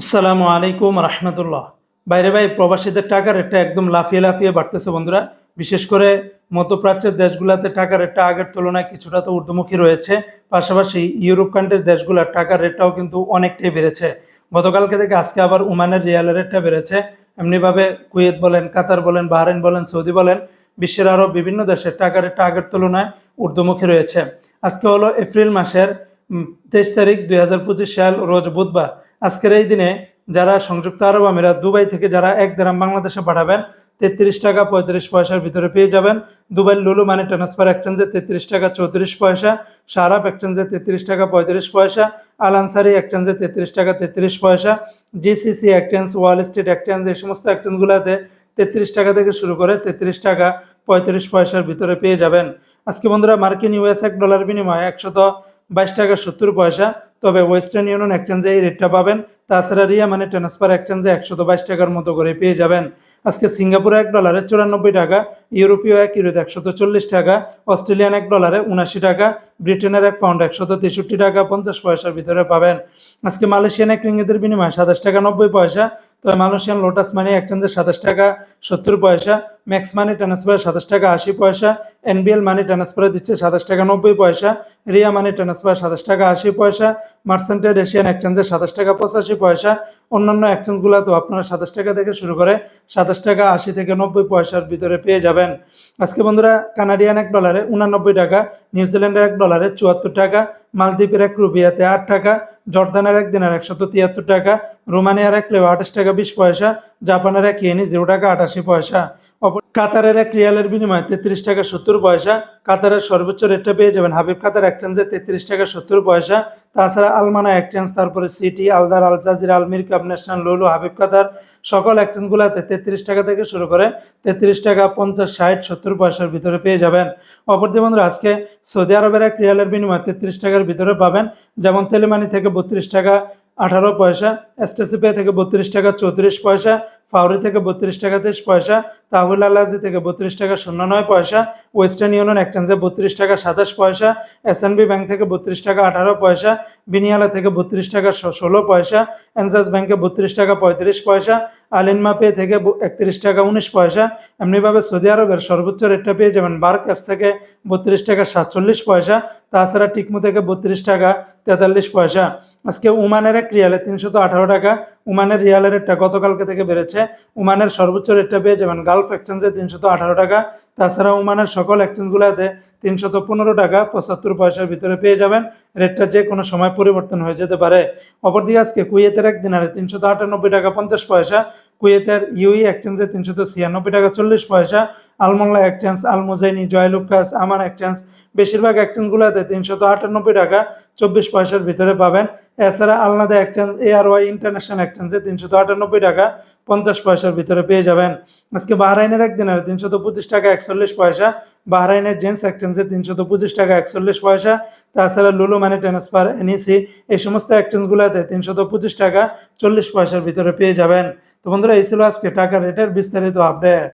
আসসালামু আলাইকুম রহমতুল্লাহ। বাইরে ভাই, প্রবাসীদের টাকার রেটটা একদম লাফিয়ে লাফিয়ে বাড়তেছে বন্ধুরা। বিশেষ করে মধ্যপ্রাচ্যের দেশগুলোতে টাকার রেটটা আগের তুলনায় কিছুটা তো ঊর্ধ্বমুখী রয়েছে। পাশাপাশি ইউরোপ কান্ট্রির দেশগুলোর টাকার রেটটাও কিন্তু অনেকটাই বেড়েছে। গতকালকে থেকে আজকে আবার উমানের রিয়ালের রেটটা বেড়েছে। এমনিভাবে কুয়েত বলেন, কাতার বলেন, বাহরাইন বলেন, সৌদি বলেন, বিশ্বের আরও বিভিন্ন দেশের টাকার রেটটা আগের তুলনায় ঊর্ধ্বমুখী রয়েছে। আজকে হলো এপ্রিল মাসের তেইশ তারিখ দুই হাজার পঁচিশ সাল, রোজ বুধবার। আজকের এই দিনে যারা সংযুক্ত আরব আমিরাত, দুবাই থেকে যারা এক দেরাম বাংলাদেশে পাঠাবেন, তেত্রিশ টাকা পঁয়ত্রিশ পয়সার ভিতরে পেয়ে যাবেন। দুবাই লুলু মানি ট্রান্সফার এক্সচেঞ্জে তেত্রিশ টাকা চৌত্রিশ পয়সা সারাপ এক্সচেঞ্জে তেত্রিশ টাকা পঁয়ত্রিশ পয়সা আল আনসারি এক্সচেঞ্জে তেত্রিশ টাকা তেত্রিশ পয়সা, GCC exchange, Wall Street exchange, এই সমস্ত এক্সচেঞ্জগুলোতে তেত্রিশ টাকা থেকে শুরু করে তেত্রিশ টাকা পঁয়ত্রিশ পয়সার ভিতরে পেয়ে যাবেন। আজকে বন্ধুরা, মার্কিন ইউএস এক ডলার বিনিময়ে একশত বাইশ টাকা সত্তর পয়সা তবে ওয়েস্টার্ন ইউনিয়ন এক্সচেঞ্জে এই রেটটা পাবেন। তাছাড়া রিয়া মানে ট্রান্সফার এক্সচেঞ্জে তো বাইশ টাকার মতো করে পেয়ে যাবেন। আজকে সিঙ্গাপুরে এক ডলারে চুরানব্বই টাকা, ইউরোপীয় এক ইউরোতে একশত চল্লিশ টাকা, অস্ট্রেলিয়ান এক ডলারে উনাশি টাকা, ব্রিটেনের এক পাউন্ড একশত তেষট্টি টাকা, পঞ্চাশ পয়সার ভিতরে পাবেন। আজকে মালয়েশিয়ান এক রিঙ্গিতের বিনিময়ে সাতাশ টাকা নব্বই পয়সা তবে মালয়েশিয়ান লোটাস মানি এক্সচেঞ্জে সাতাশ টাকা সত্তর পয়সা ম্যাক্স মানি ট্রান্সফারে সাতাশ টাকা আশি পয়সা এনবিএল মানি ট্রান্সফারে দিচ্ছে সাতাশ টাকা নব্বই পয়সা, রিয়া মানি ট্রান্সফার সাতাশ টাকা আশি পয়সা মার্সেন্টেড এশিয়ান এক্সচেঞ্জে সাতাশ টাকা পঁচাশি পয়সা, অন্যান্য এক্সচেঞ্জগুলোতেও আপনারা সাতাশ টাকা থেকে শুরু করে সাতাশ টাকা আশি থেকে নব্বই পয়সার ভিতরে পেয়ে যাবেন। আজকে বন্ধুরা কানাডিয়ান এক ডলারে উনানব্বই টাকা নিউজিল্যান্ডের এক ডলারে চুয়াত্তর টাকা মালদ্বীপের এক রুপিয়াতে আট টাকা জর্দানের এক একশো একশত তিয়াত্তর টাকা, রোমানিয়ার এক লেও আঠাশ টাকা বিশ পয়সা, জাপানের এক ইয়েনি জিরো টাকা আটাশি পয়সা। কাতারের এক রিয়ালের বিনিময়ে তেত্রিশ টাকা সত্তর পয়সা, কাতারের সর্বোচ্চ রেটটা পেয়ে যাবেন হাবিব কাতার এক এক্সচেঞ্জে তেত্রিশ টাকা সত্তর পয়সা তাছাড়া আলমানা এক্সচেঞ্জ তারপরে সিটি আলদার আল জাজির আলমির কাপ ন্যাশনাল লুলু হাবিব কাতার সকল এক্সচেঞ্জগুলোতে তেত্রিশ টাকা থেকে শুরু করে তেত্রিশ টাকা, পঞ্চাশ, ষাট, সত্তর পয়সার ভিতরে পেয়ে যাবেন। অপরদি বন্ধুরা, আজকে সৌদি আরবের এক রিয়ালের বিনিময়ে তেত্রিশ টাকার ভিতরে পাবেন। যেমন তেলেমানি থেকে বত্রিশ টাকা, আঠারো পয়সা, এসটিসিপে থেকে বত্রিশ টাকা, চৌত্রিশ পয়সা ফাউরি থেকে বত্রিশ টাকা তেইশ পয়সা, তাহুল আলাজি থেকে বত্রিশ টাকা শূন্য নয় পয়সা, ওয়েস্টার্ন ইউনিয়ন এক্সচেঞ্জে বত্রিশ টাকা সাতাশ পয়সা এসএনবি ব্যাংক থেকে বত্রিশ টাকা আঠারো পয়সা, বিনিয়ালা থেকে বত্রিশ টাকা ষোলো পয়সা এনসাস ব্যাংকে বত্রিশ টাকা পঁয়ত্রিশ পয়সা আলিনমা পে থেকে একত্রিশ টাকা উনিশ পয়সা। এমনিভাবে সৌদি আরবের সর্বোচ্চ রেটটা পেয়ে যাবেন বার্ক অ্যাপস থেকে বত্রিশ টাকা সাতচল্লিশ পয়সা। তাছাড়া টিকমু থেকে বত্রিশ টাকা তেতাল্লিশ পয়সা। আজকে উমানের এক রিয়ালে তিনশত আঠারো টাকা। উমানের রিয়ালের রেটটা গতকালকে থেকে বেড়েছে। উমানের সর্বোচ্চ রেটটা পেয়ে যাবেন গালফ এক্সচেঞ্জে তিনশত আঠারো টাকা। তাছাড়া উমানের সকল এক্সচেঞ্জগুলোতে তিনশত পনেরো টাকা পঁচাত্তর পয়সার ভিতরে পেয়ে যাবেন। রেটটা যে কোনো সময় পরিবর্তন হয়ে যেতে পারে। অপরদিকে আজকে কুয়েতের এক দিনারে তিনশত আটানব্বই টাকা পঞ্চাশ পয়সা, কুয়েতের ইউই এক্সচেঞ্জে তিনশত ছিয়ানব্বই টাকা চল্লিশ পয়সা, আলমোংলা এক্সচেঞ্জ আলমুজাইনি জয়লুকাস আমান এক্সচেঞ্জ বেশিরভাগ এক্সচেঞ্জগুলোতে তিনশত আটানব্বই টাকা চব্বিশ পয়সার ভিতরে পাবেন। এছাড়া আলনাদা exchange A R Y international এক্সচেঞ্জে তিনশত আটানব্বই টাকা পঞ্চাশ পয়সার ভিতরে পেয়ে যাবেন। আজকে বাহরাইনের একদিনের তিনশত পঁচিশ টাকা, একচল্লিশ পয়সা। বাহরাইনের জেন্টস এক্সচেঞ্জে তিনশত পঁচিশ টাকা, একচল্লিশ পয়সা। তাছাড়া লুলু মানি ট্রান্সফার, এনইসি, এই সমস্ত এক্সচেঞ্জগুলোতে তিনশত পঁচিশ টাকা, চল্লিশ পয়সার ভিতরে পেয়ে যাবেন। তো বন্ধুরা, এই ছিল আজকে টাকা রেটের বিস্তারিত আপডেট